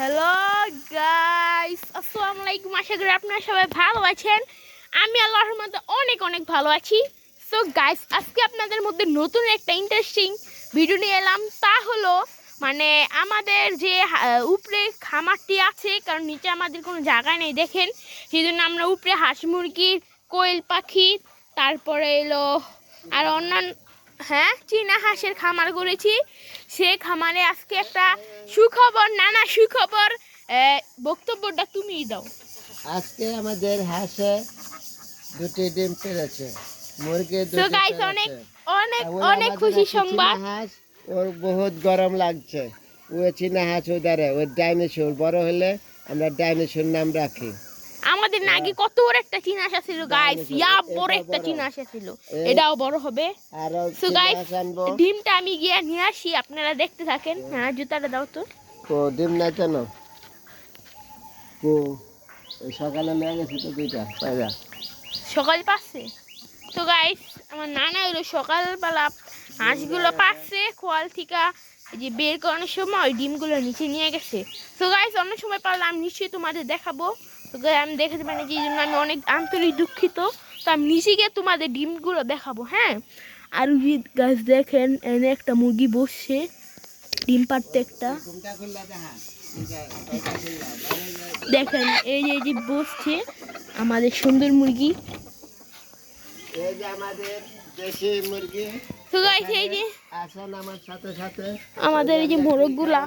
Hello guys আসসালামু আলাইকুম আশা করি আপনারা সবাই ভালো আছেন। আমি আল্লাহর মধ্যে অনেক অনেক ভালো আছি। সো গাইস আজকে আপনাদের মধ্যে নতুন একটা ইন্টারেস্টিং ভিডিও নিয়ে এলাম। তা হলো মানে আমাদের যে উপরে খামারটি আছে, কারণ নিচে আমাদের কোনো জায়গা নেই, দেখেন। সেই জন্য আমরা উপরে হাঁস মুরগি, কোয়েল পাখি, তারপরে এলো আর অন্যান্য হ্যাঁ চীনা হাঁসের খামার করেছি। সে খামারে আজকে একটা সুখবর নানা সুখবর বক্তব্যটা তুমি দাও। আজকে আমাদের হাঁসে দুটি ডিম পেরেছে মুরগি তো গাইস অনেক অনেক অনেক খুশি সংবাদ। হাঁস ওর বহুত গরম লাগছে। ও চীনা হাঁস ওদারে ওই ডাইনোসর বড় হলে আমরা ডাইনোসর নাম রাখি। আমাদের নাকি কত বড় একটা চীনা হাঁস ছিল গাইস ইয়া বড় একটা বড়। চীনা ছিল। এটাও বড় হবে। সো গাইস ডিমটা আমি গিয়ে নিয়ে আসি আপনারা দেখতে থাকেন। হ্যাঁ জুতাটা দাও তো। তো ডিম নাই কেন ওই সকালে নিয়ে গেছি তো দুইটা পায়রা সকাল পাচ্ছে? তো গাইস আমার নানা হলো সকালবেলা হাঁসগুলো পাচ্ছে খোয়াল থেকে এই যে বের করানোর সময় ডিমগুলো নিচে নিয়ে গেছে। তো গাইস অন্য সময় পারলে আমি নিশ্চয়ই তোমাদের দেখাবো। তো আমি দেখাতে পারি যে জন্য আমি অনেক আন্তরিক দুঃখিত। তো আমি নিচে গিয়ে তোমাদের ডিমগুলো দেখাবো হ্যাঁ? আর ওই গাছ দেখেন এনে একটা মুরগি বসছে ডিম পাড়তে একটা। দেখেন এই যে এই যে বসছে আমাদের সুন্দর মুরগি। এই যে আমাদের দেশি মুরগি তো এই যে আসেন আমার সাথে সাথে। আমাদের এই যে মোরগগুলা।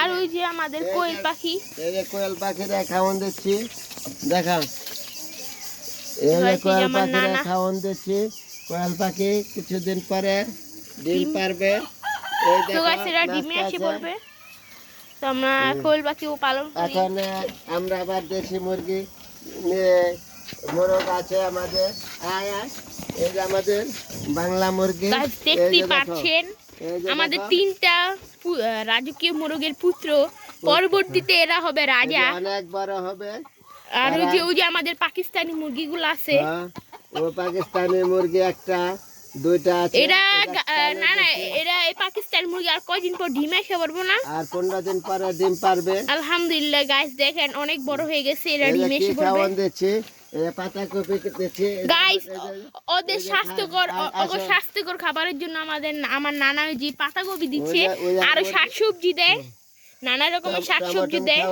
আর ওই যে আমাদের কোয়েল পাখি। যে কোয়েল পাখিরা খাওয়ান দিচ্ছি। দেখাও। এই যে কোয়েল আমার পাখিরা। খাওয়ান দিচ্ছি। কোয়েল পাখি কিছুদিন পরে ডিম পারবে। এই তো দেখো, গাছ এরা নাচতে ডিমে এসে। পড়বে। তো আমরা কোয়েল পাখিও পালন করি। এখন আমরা আবার দেশি মুরগি নিয়ে মোরগ আছে আমাদের। আয় আয়। এই যে আমাদের বাংলা মুরগি। গাছ এই যে দেখতেই দেখো, পাচ্ছেন। আমাদের তিনটা রাজকীয় মোরগের পুত্র। পরবর্তীতে এরা হবে রাজা। অনেক বড় হবে। আর ওই যে ওই যে আমাদের পাকিস্তানি মুরগিগুলো আছে। হ্যাঁ, ও পাকিস্তানি মুরগি একটা দুইটা আছে এরা না না এরা এই পাকিস্তানি মুরগি আর কয়দিন পর ডিম এসে পারব না? আর পনেরো দিন পরে ডিম পারবে। আলহামদুলিল্লাহ গাছ দেখেন অনেক বড় হয়ে গেছে এরা ডিম এসে পড়বে ওদের স্বাস্থ্যকর স্বাস্থ্যকর খাবারের জন্য আমাদের আমার নানা যে পাতাকপি দিচ্ছে আরও শাকসবজি দেয় নানা রকমের শাকসবজি দেয়।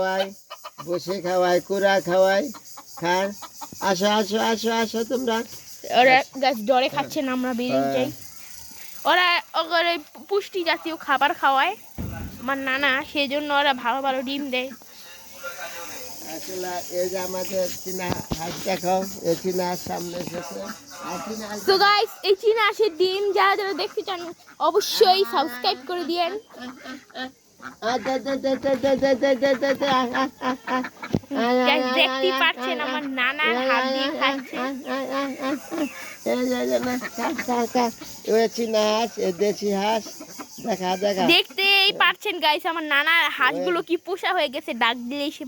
বসে কোরা খান। আসো আসো আসো আসো তোমরা। ওরা গাছ ডরে খাচ্ছে না আমরা বেরিয়ে যাই। ওরা ওরা পুষ্টি জাতীয় খাবার খাওয়ায়। আমার নানা সেজন্য ওরা ভালো ভালো ডিম দেয়। দেখতে এই গাইস আমার নানার হাঁস দেখতেই পারছেন গাইস আমার নানা হাঁসগুলো কি পোষা হয়ে গেছে ডাক দিলেই সে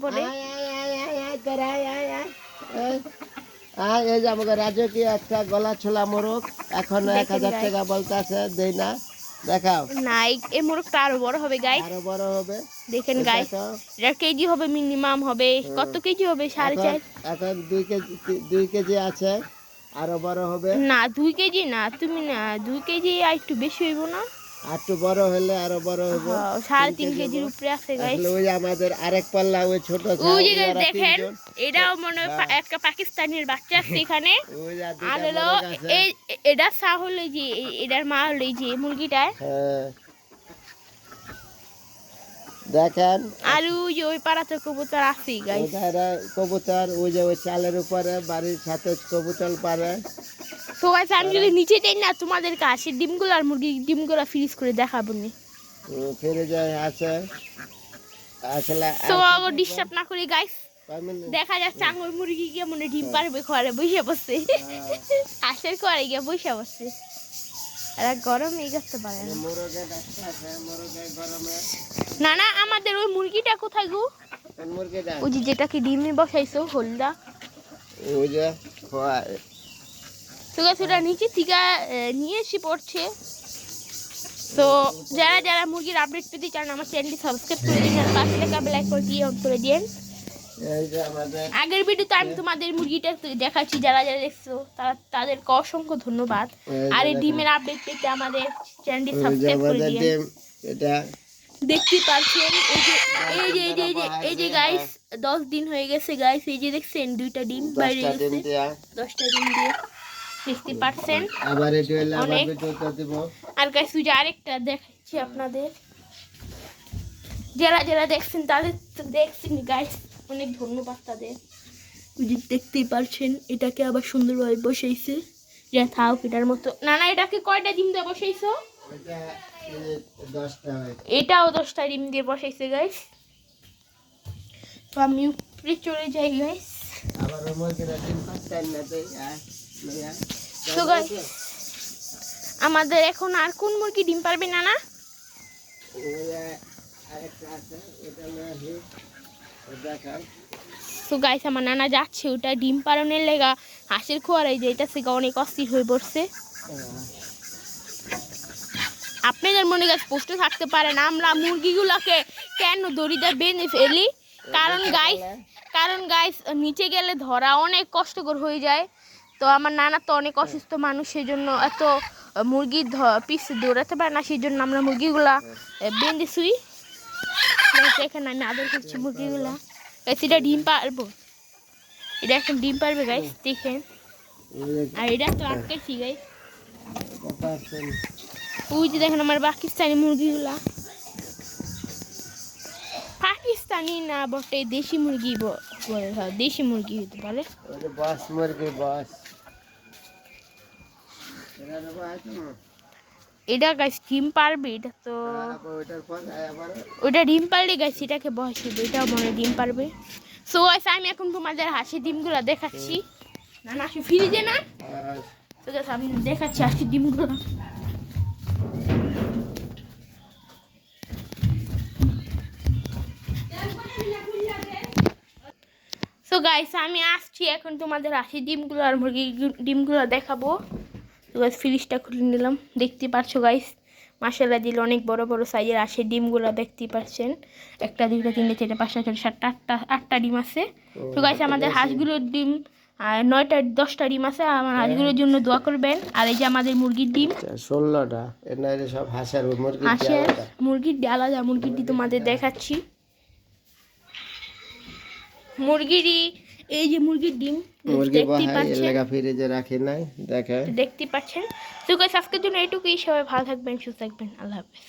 আয়, আয়, আয়, আয়। এই, যে আমাকে রাজকীয় একটা গলা ছোলা মোরগ এখন এক হাজার। টাকা বলতেছে দেই না। দেখাও। না এই- মোরগটা আরও বড় হবে গাইস আরও বড় হবে। দেখেন দেখো। এটা কেজি হবে মিনিমাম হবে। কত কেজি হবে? সাড়ে চার এখন- দুই কেজি দুই কেজি আছে। আরও বড় হবে। না দুই কেজি না তুমি না দুই কেজি আর একটু বেশি হইব না। একটু বড় হলে আরও বড় হবে। হ্যাঁ, সাড়ে তিন কেজি কেজির উপরে আছে আসলে ওই যে আমাদের আরেক পাল্লা ওই ছোট ওই যে দেখেন। এটাও মনে হয় একটা পাকিস্তানের বাচ্চা আছে এখানে। ওই যে আর হলো এই এটা চা হলো যে এটার মা হলো যে মুরগিটার। হ্যাঁ। দেখেন। আর ওই যে ওই পাড়াতে কবুতর আছে গাইস কবুতর ওই যে ওই চালের উপরে বাড়ির সাথে কবুতর পারে তো গাইস আমি যদি নিচে যাই না তোমাদের কাছে ডিমগুলো আর মুরগির ডিমগুলো ফ্রিজ করে দেখাবো নি। ফিরে যায় আছে আসলে তো ডিস্টার্ব না করি গাইস দেখা যাচ্ছে আঙুর মুরগি গিয়ে মনে ডিম পারবে ঘরে বসে বসছে আশের ঘরে গিয়ে বসে বসছে এরা গরম এই করতে পারে না। না আমাদের ওই মুরগিটা কোথায় গো? ওই যে যেটাকে ডিমে বসাইছো হলদা। ওই যে খোয়ায় তো গাছ ওটা নিচে থেকে নিয়ে এসে পড়ছে। তো যারা যারা মুরগির আপডেট পেতে চান আমার চ্যানেলটি সাবস্ক্রাইব করে দিন আর পাশে থাকা বেল আইকন দিয়ে অন করে দিন। আগের ভিডিওতে আমি তোমাদের মুরগিটা দেখাচ্ছি যারা যারা দেখছ তারা তাদেরকে অসংখ্য ধন্যবাদ। আর এই ডিমের আপডেট পেতে আমাদের চ্যানেলটি সাবস্ক্রাইব করে দিন। দেখতে পাচ্ছেন এই যে এই যে এই যে এই যে গাইস দশ দিন হয়ে গেছে গাইস এই যে দেখছেন দুইটা ডিম বাইরে গেছে। দশটা ডিম দিয়ে। দেখতে পাচ্ছেন আবার এটি হলে আবার অনেক। ভিডিওতে আর গাইস আরেকটা দেখাচ্ছি আপনাদের। যারা যারা দেখছেন তাদের তো দেখছেন গাইস অনেক ধন্যবাদ তাদের। যে দেখতেই পারছেন এটাকে আবার সুন্দরভাবে বসাইছে। যা থাও এটার মতো। না না এটাকে কয়টা ডিম দিয়ে বসাইছো? এটাও দশটা ডিম দিয়ে বসাইছে গাইস তো আমি উপরে চলে যাই গাইস আবার তো আমাদের এখন আর কোন মুরগি ডিম পারবে না না এটা তো গাইস আমার নানা যাচ্ছে, ওটা ডিম পালনের লেগা হাঁসের খোয়ারাই যাইতেছে গা অনেক অস্থির হয়ে পড়ছে। আপনাদের মনে গাছ স্পষ্ট থাকতে পারে না, আমরা মুরগিগুলোকে কেন দড়িতে বেঁধে ফেলি? কারণ গাইস কারণ গাইস নিচে গেলে ধরা অনেক কষ্টকর হয়ে যায়। তো আমার নানা তো অনেক অসুস্থ মানুষ সেই জন্য এত মুরগি পিস দৌড়াতে পারে না সেই জন্য আমরা মুরগিগুলা বেঁধে শুই। এখানে আমি আদর করছি মুরগিগুলা। এটা ডিম পারব। এটা এখন ডিম পারবে গাইস দেখেন। আর এটা তো আটকেছি কথা ওই যে দেখেন আমার পাকিস্তানি মুরগিগুলা। পাকিস্তানি না বটে, দেশি মুরগি বলে, হয়, দেশি মুরগি হতে ওই মুরগি বস এটা? এটা গাছ ডিম পারবে তো ওটা ডিম পারলে গাছ এটাকে বসে এটাও মনে ডিম পারবে সো গাইস আমি এখন তোমাদের হাসি ডিমগুলো দেখাচ্ছি। না না ফ্রিজে না? তো আমি দেখাচ্ছি হাসি ডিমগুলো। সো গাইস আমি আসছি এখন তোমাদের হাসি ডিমগুলো আর মুরগি ডিমগুলো দেখাবো। তো গাইস ফ্রিজটা খুলে নিলাম। দেখতে পাচ্ছ গাইস মাসালা দিলে অনেক বড় বড় সাইজের আসে ডিমগুলো দেখতে পাচ্ছেন। একটা দুইটা তিনটে চারটে পাঁচটা ছটা সাতটা আটটা আটটা ডিম আছে। তো গাইস আমাদের হাঁসগুলোর ডিম আর নয়টা দশটা ডিম আছে। আমার হাঁসগুলোর জন্য দোয়া করবেন। আর এই যে আমাদের মুরগির ডিম। ষোলোটা। এর না সব হাঁসের মুরগি হাঁসের মুরগির ডিম আলাদা। মুরগির ডিম তোমাদের দেখাচ্ছি। মুরগিরই এই যে মুরগির ডিম মুরগি লেগা ফ্রিজে রাখি নাই দেখে দেখতে পাচ্ছেন? তো গাইস আজকের জন্য এটুকুই সবাই ভালো থাকবেন সুস্থ থাকবেন। আল্লাহ হাফেজ।